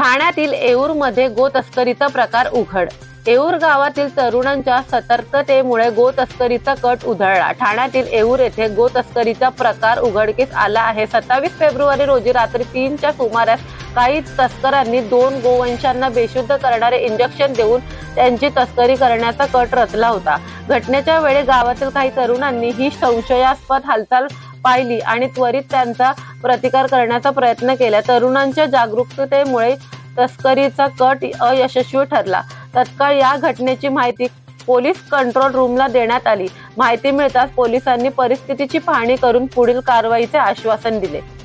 ठाण्यातील येऊरमध्ये गो तस्करीचा प्रकार उघड. येऊर गावातील तरुणांच्या सतर्कतेमुळे गो तस्करीचा कट उधळला. ठाण्यातील येऊर येथे गो तस्करीचा प्रकार उघडकीस आला आहे. सत्तावीस फेब्रुवारी रोजी रात्री तीनच्या सुमारास काही तस्करांनी दोन गोवंशांना बेशुद्ध करणारे इंजेक्शन देऊन त्यांची तस्करी करण्याचा कट रचला होता. घटनेच्या वेळी गावातील काही तरुणांनी ही संशयास्पद हालचाल पाहिली आणि त्वरित त्यांचा प्रतिकार करण्याचा प्रयत्न केला. तरुणांच्या जागरूकतेमुळे तस्करीचा कट अयशस्वी ठरला. तत्काळ या घटनेची माहिती पोलीस कंट्रोल रूमला देण्यात आली. माहिती मिळताच पोलिसांनी परिस्थितीची पाहणी करून पुढील कारवाईचे आश्वासन दिले.